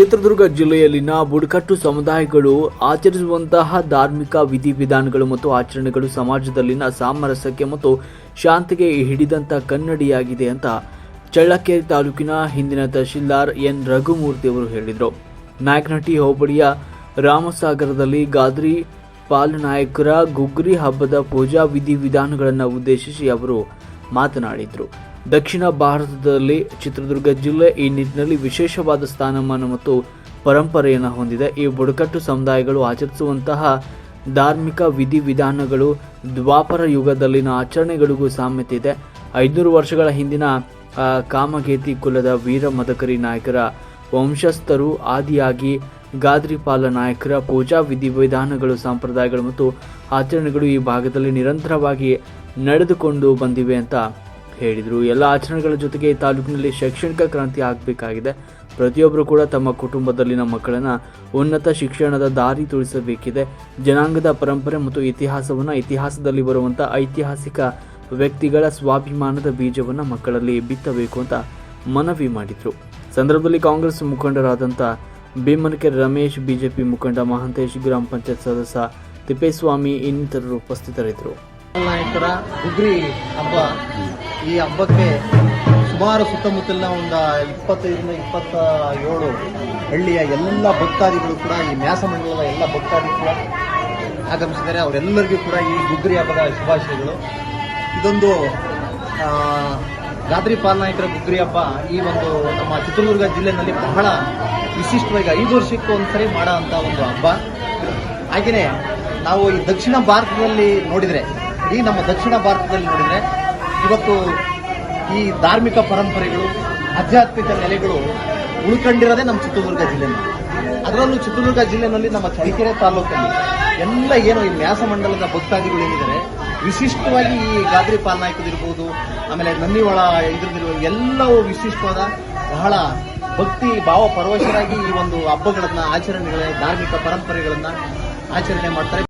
ಚಿತ್ರದುರ್ಗ ಜಿಲ್ಲೆಯಲ್ಲಿನ ಬುಡಕಟ್ಟು ಸಮುದಾಯಗಳು ಆಚರಿಸುವಂತಹ ಧಾರ್ಮಿಕ ವಿಧಿವಿಧಾನಗಳು ಮತ್ತು ಆಚರಣೆಗಳು ಸಮಾಜದಲ್ಲಿನ ಸಾಮರಸ್ಯಕ್ಕೆ ಮತ್ತು ಶಾಂತಿಗೆ ಹಿಡಿದಂತ ಕನ್ನಡಿಯಾಗಿದೆ ಅಂತ ಚಳ್ಳಕೆರೆ ತಾಲೂಕಿನ ಹಿಂದಿನ ತಹಶೀಲ್ದಾರ್ ಎನ್ ರಘುಮೂರ್ತಿ ಅವರು ಹೇಳಿದರು. ನಾಯಕನಹಟ್ಟಿ ಹೋಬಳಿಯ ರಾಮಸಾಗರದಲ್ಲಿ ಗಾದ್ರಿ ಪಾಲನಾಯಕರ ಗುಗ್ರಿ ಹಬ್ಬದ ಪೂಜಾ ವಿಧಿವಿಧಾನಗಳನ್ನು ಉದ್ದೇಶಿಸಿ ಅವರು ಮಾತನಾಡಿದರು. ದಕ್ಷಿಣ ಭಾರತದಲ್ಲಿ ಚಿತ್ರದುರ್ಗ ಜಿಲ್ಲೆ ಈ ನಿಟ್ಟಿನಲ್ಲಿ ವಿಶೇಷವಾದ ಸ್ಥಾನಮಾನ ಮತ್ತು ಪರಂಪರೆಯನ್ನು ಹೊಂದಿದೆ. ಈ ಬುಡಕಟ್ಟು ಸಮುದಾಯಗಳು ಆಚರಿಸುವಂತಹ ಧಾರ್ಮಿಕ ವಿಧಿವಿಧಾನಗಳು ದ್ವಾಪರ ಯುಗದಲ್ಲಿನ ಆಚರಣೆಗಳಿಗೂ ಸಾಮ್ಯತೆ ಇದೆ. ಐದುನೂರು ವರ್ಷಗಳ ಹಿಂದಿನ ಕಾಮಗೇತಿ ಕುಲದ ವೀರ ಮದಕರಿ ನಾಯಕರ ವಂಶಸ್ಥರು, ಆದಿಯಾಗಿ ಗಾದ್ರಿಪಾಲ ನಾಯಕರ ಪೂಜಾ ವಿಧಿವಿಧಾನಗಳು, ಸಂಪ್ರದಾಯಗಳು ಮತ್ತು ಆಚರಣೆಗಳು ಈ ಭಾಗದಲ್ಲಿ ನಿರಂತರವಾಗಿ ನಡೆದುಕೊಂಡು ಬಂದಿವೆ ಅಂತ ಹೇಳಿದರು. ಎಲ್ಲ ಆಚರಣೆಗಳ ಜೊತೆಗೆ ಈ ತಾಲೂಕಿನಲ್ಲಿ ಶೈಕ್ಷಣಿಕ ಕ್ರಾಂತಿ ಆಗಬೇಕಾಗಿದೆ. ಪ್ರತಿಯೊಬ್ಬರು ಕೂಡ ತಮ್ಮ ಕುಟುಂಬದಲ್ಲಿನ ಮಕ್ಕಳನ್ನು ಉನ್ನತ ಶಿಕ್ಷಣದ ದಾರಿ ತುಳಿಸಬೇಕಿದೆ ಜನಾಂಗದ ಪರಂಪರೆ ಮತ್ತು ಇತಿಹಾಸವನ್ನು ಇತಿಹಾಸದಲ್ಲಿ ಬರುವಂಥ ಐತಿಹಾಸಿಕ ವ್ಯಕ್ತಿಗಳ ಸ್ವಾಭಿಮಾನದ ಬೀಜವನ್ನು ಮಕ್ಕಳಲ್ಲಿ ಬಿತ್ತಬೇಕು ಅಂತ ಮನವಿ ಮಾಡಿದರು. ಸಂದರ್ಭದಲ್ಲಿ ಕಾಂಗ್ರೆಸ್ ಮುಖಂಡರಾದಂಥ ಭೀಮನಕೆರೆ ರಮೇಶ್, ಬಿಜೆಪಿ ಮುಖಂಡ ಮಹಾಂತೇಶ್, ಗ್ರಾಮ ಪಂಚಾಯತ್ ಸದಸ್ಯ ತಿಪ್ಪೇಸ್ವಾಮಿ ಇನ್ನಿತರರು ಉಪಸ್ಥಿತರಿದ್ದರು. ನಾಯಕರ ಗುಗ್ರಿ ಹಬ್ಬ ಈ ಹಬ್ಬಕ್ಕೆ ಸುಮಾರು ಸುತ್ತಮುತ್ತಲಿನ ಒಂದು ಇಪ್ಪತ್ತೈದರಿಂದ ಇಪ್ಪತ್ತ ಏಳು ಹಳ್ಳಿಯ ಎಲ್ಲ ಭಕ್ತಾದಿಗಳು ಕೂಡ, ಈ ಮ್ಯಾಸಮಂಡಲದ ಎಲ್ಲ ಭಕ್ತಾದಿಗಳು ಕೂಡ ಆಗಮಿಸಿದ್ದಾರೆ. ಅವರೆಲ್ಲರಿಗೂ ಕೂಡ ಈ ಗುಗ್ರಿ ಹಬ್ಬದ ಶುಭಾಶಯಗಳು. ಇದೊಂದು ಗಾದ್ರಿ ಪಾಲನಾಯಕರ ಗುಗ್ರಿ ಹಬ್ಬ ಈ ಒಂದು ನಮ್ಮ ಚಿತ್ರದುರ್ಗ ಜಿಲ್ಲೆಯಲ್ಲಿ ಬಹಳ ವಿಶಿಷ್ಟವಾಗಿ ಐದು ವರ್ಷಕ್ಕೆ ಒಂದ್ಸರಿ ಮಾಡೋ ಒಂದು ಹಬ್ಬ. ಹಾಗೆಯೇ ನಾವು ಈ ದಕ್ಷಿಣ ಭಾರತದಲ್ಲಿ ನೋಡಿದರೆ ಇಡೀ ನಮ್ಮ ದಕ್ಷಿಣ ಭಾರತದಲ್ಲಿ ನೋಡಿದರೆ ಇವತ್ತು ಈ ಧಾರ್ಮಿಕ ಪರಂಪರೆಗಳು, ಆಧ್ಯಾತ್ಮಿಕ ನೆಲೆಗಳು ಉಳ್ಕೊಂಡಿರೋದೇ ನಮ್ಮ ಚಿತ್ರದುರ್ಗ ಜಿಲ್ಲೆನಲ್ಲಿ ಅದರಲ್ಲೂ ಚಿತ್ರದುರ್ಗ ಜಿಲ್ಲೆನಲ್ಲಿ ನಮ್ಮ ಚಳ್ಳಕೆರೆ ತಾಲೂಕಲ್ಲಿ ಎಲ್ಲ ಏನು ಈ ನ್ಯಾಸ ಮಂಡಲದ ಭಕ್ತಾದಿಗಳು ಏನಿದ್ದಾರೆ, ವಿಶಿಷ್ಟವಾಗಿ ಈ ಗಾದ್ರಿ ಪಾಲ್ನಾಯಕದಿರ್ಬೋದು ಆಮೇಲೆ ನನ್ನಿವಳ ಇದ್ರದಿರ್ಬೋದು ಎಲ್ಲವೂ ವಿಶಿಷ್ಟವಾದ ಬಹಳ ಭಕ್ತಿ ಭಾವ ಪರವಶರಾಗಿ ಈ ಒಂದು ಹಬ್ಬಗಳನ್ನ ಆಚರಣೆಗಳ, ಧಾರ್ಮಿಕ ಪರಂಪರೆಗಳನ್ನ ಆಚರಣೆ ಮಾಡ್ತಾರೆ.